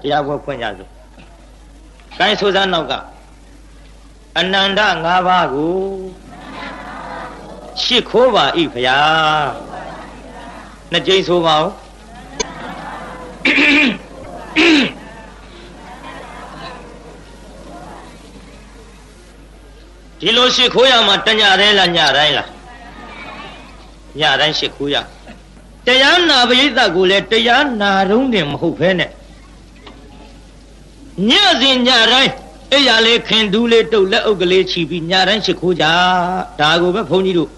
တရားကိုဖွင့်ကြစို့။ကိုင်းဆိုစမ်းနောက်ကအနန္တ၅ပါးကိုရှစ်ခိုးပါဤဖရာနှစ်ကြိမ်ဆိုပါဦးဒီလိုရှစ်ခိုးရမှာတညတိုင်းလားညတိုင်းလားညတိုင်းရှစ်ခိုးရတရားနာပရိသတ်ကိုလည်းတရားနာတုံးတယ်မဟုတ်ဘဲနဲ့ ညစဉ်ညတိုင်းအဲ့ရလေးခင်ဒူးလေးတုတ်လက်အုပ်ကလေးချီပြီးညတိုင်းရှ िख ိုးကြဒါကိုပဲဘုန်းကြီးတို့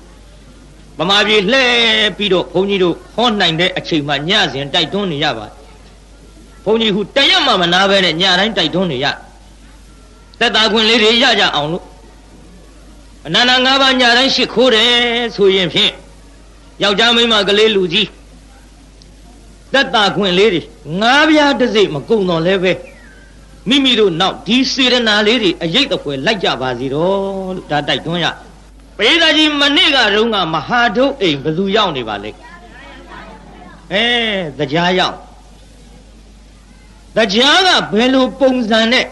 ဗမာပြည်လှဲပြီးတော့ဘုန်းကြီးတို့ဟောနိုင်တဲ့အချိန်မှညစဉ်တိုက်တွန်းနေရပါဘုန်းကြီးဟူတရက်မှမနာပဲနဲ့ညတိုင်းတိုက်တွန်းနေရတက်တာခွင့်လေးတွေရကြအောင်လို့အနန္တ၅ပါးညတိုင်းရှ िख ိုးတယ်ဆိုရင်ဖြင့်ယောက်ျားမိန်းမကလေးလူကြီးတက်တာခွင့်လေးတွေငါးပြားတစ်စိတ်မကုံတော့လဲပဲ မိမိတို့နောက်ဒီစေရနာလေးတွေအရေးတပွဲလိုက်ကြပါစီတော့လို့ဒါတိုက်တွန်းရပေဒါကြီးမနေ့ကတုန်းကမဟာဒုတ်အိမ်ဘယ်သူရောက်နေပါလဲအဲတရားရောက်တရားကဘယ်လိုပုံစံနဲ့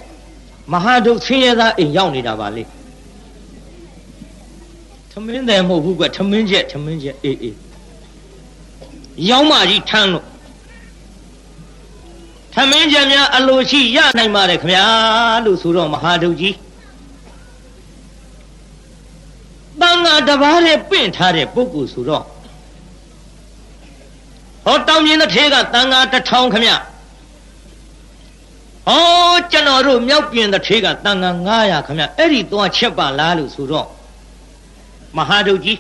မဟာဒုတ်ဆင်းရဲသားအိမ်ရောက်နေတာပါလဲထမင်းတယ်မဟုတ်ဘူးကွထမင်းချက်ထမင်းချက်အေးအေးရောင်းမကြီးထမ်းလို့ ထမင်းချက်များအလိုရှိရနိုင်ပါတယ်ခင်ဗျာလို့ဆိုတော့မဟာဒုတ်ကြီးတန်ဃာတစ်ပါးနဲ့ပင့်ထားတဲ့ပုဂ္ဂိုလ်ဆိုတော့ဟောတောင်မြင်တဲ့ထဲကတန်ဃာတစ်ထောင်ခင်ဗျဟောကျွန်တော်တို့မြောက်ပြင်တဲ့ထဲကတန်ဃာ900ခင်ဗျအဲ့ဒီသွားချက်ပါလားလို့ဆိုတော့မဟာဒုတ်ကြီး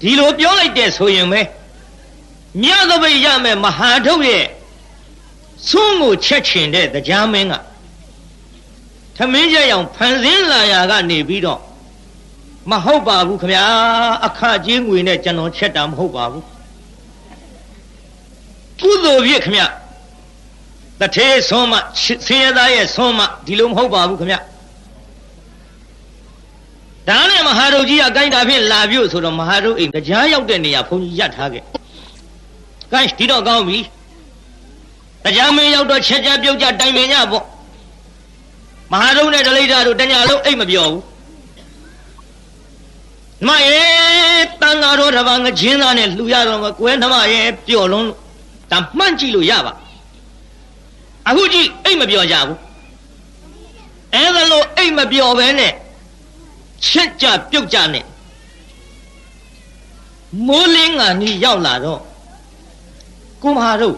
ဒီလိုပြောလိုက်တဲ့ဆိုရင်ပဲမြတ်သပိတ်ရမယ်မဟာဒုတ်ရဲ့ ဆွန်းကိုချက်ချင်တဲ့တရားမင်းကသမင်းကျက်ရောင်ဖန်ဆင်းလာရာကနေပြီးတော့မဟုတ်ပါဘူးခမညာအခကြီးငွေနဲ့ကျွန်တော်ချက်တာမဟုတ်ပါဘူးကုသိုလ်ပြည့်ခမညာတထေးဆုံးမဆင်းရဲသားရဲ့ဆုံးမဒီလိုမဟုတ်ပါဘူးခမညာဒါနဲ့မဟာရုပ်ကြီးကကိုင်းတာဖြင့်လာပြုတ်ဆိုတော့မဟာရုပ်အိမ်တရားရောက်တဲ့နေရာဘုန်းကြီးရထားခဲ့ကိုင်းဒီတော့ကောင်းပြီ တရားမင်းရောက်တော့ချက်ချက်ပြုတ်ကြတိုင်ပင်ကြပေါ့မဟာရုံနဲ့ဒလိဒ္ဓတို့တညာလုံးအိတ်မပြောဘူးနမရဲ့တန်ဃာတော်တစ်ပါးငချင်းသားနဲ့လှူရတော့မကွဲနမရဲ့ပျော်လုံးလို့ဒါမှန့်ကြည့်လို့ရပါအခုကြည့်အိတ်မပြောကြဘူးအဲဒါလို့အိတ်မပြောပဲနဲ့ချက်ကြပြုတ်ကြနဲ့မိုးလင်းကနီးရောက်လာတော့ကုမဟာတို့